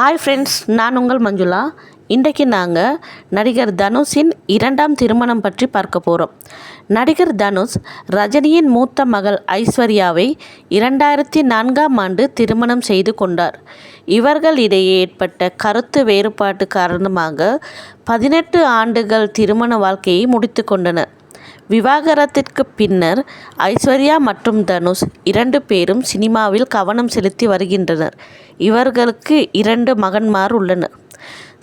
Hi friends நான் உங்கள் மஞ்சுளா. இன்றைக்கு நாங்கள் நடிகர் தனுஷின் இரண்டாம் திருமணம் பற்றி பார்க்க போகிறோம் நடிகர் தனுஷ் ரஜினியின் மூத்த மகள் ஐஸ்வர்யாவை இரண்டாயிரத்தி நான்காம் ஆண்டு திருமணம் செய்து கொண்டார். இவர்கள் இடையே ஏற்பட்ட கருத்து வேறுபாட்டு காரணமாக பதினெட்டு ஆண்டுகள் திருமண வாழ்க்கையை முடித்து கொண்டனர். விவாகரத்திற்கு பின்னர் ஐஸ்வர்யா மற்றும் தனுஷ் இரண்டு பேரும் சினிமாவில் கவனம் செலுத்தி வருகின்றனர். இவர்களுக்கு இரண்டு மகன்மார் உள்ளனர்.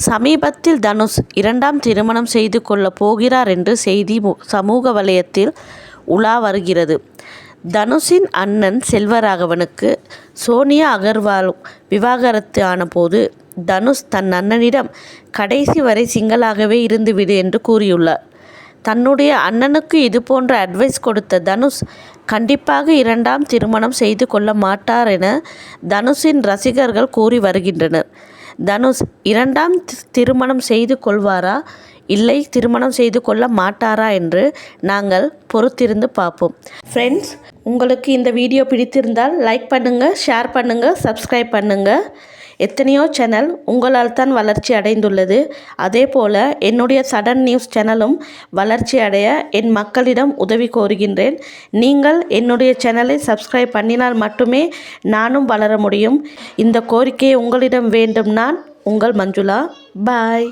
சமீபத்தில் தனுஷ் இரண்டாம் திருமணம் செய்து கொள்ளப் போகிறார் என்று செய்தி சமூக வலயத்தில் உலா வருகிறது. தனுஷின் அண்ணன் செல்வராகவனுக்கு சோனியா அகர்வால் விவாகரத்து ஆனபோது தனுஷ் தன் அண்ணனிடம் கடைசி வரை சிங்களாகவே இருந்துவிடு என்று கூறியுள்ளார். தன்னுடைய அண்ணனுக்கு இது போன்ற அட்வைஸ் கொடுத்த தனுஷ் கண்டிப்பாக இரண்டாம் திருமணம் செய்து கொள்ள மாட்டார் என தனுஷின் ரசிகர்கள் கூறி வருகின்றனர். தனுஷ் இரண்டாம் திருமணம் செய்து கொள்வாரா? இல்லை திருமணம் செய்து கொள்ள மாட்டாரா என்று நாங்கள் பொறுத்திருந்து பார்ப்போம். ஃப்ரெண்ட்ஸ் உங்களுக்கு இந்த வீடியோ பிடித்திருந்தால் லைக் பண்ணுங்கள் ஷேர் பண்ணுங்கள் சப்ஸ்கிரைப் பண்ணுங்கள் எத்தனையோ சேனல் உங்களால் தான் வளர்ச்சி அடைந்துள்ளது. அதே போல் என்னுடைய சடன் நியூஸ் சேனலும் வளர்ச்சி அடைய என் மக்களிடம் உதவி கோருகின்றேன். நீங்கள் என்னுடைய சேனலை சப்ஸ்கிரைப் பண்ணினால் மட்டுமே நானும் வளர முடியும். இந்த கோரிக்கையை உங்களிடம் வேண்டும் நான் உங்கள் மஞ்சுளா. பாய்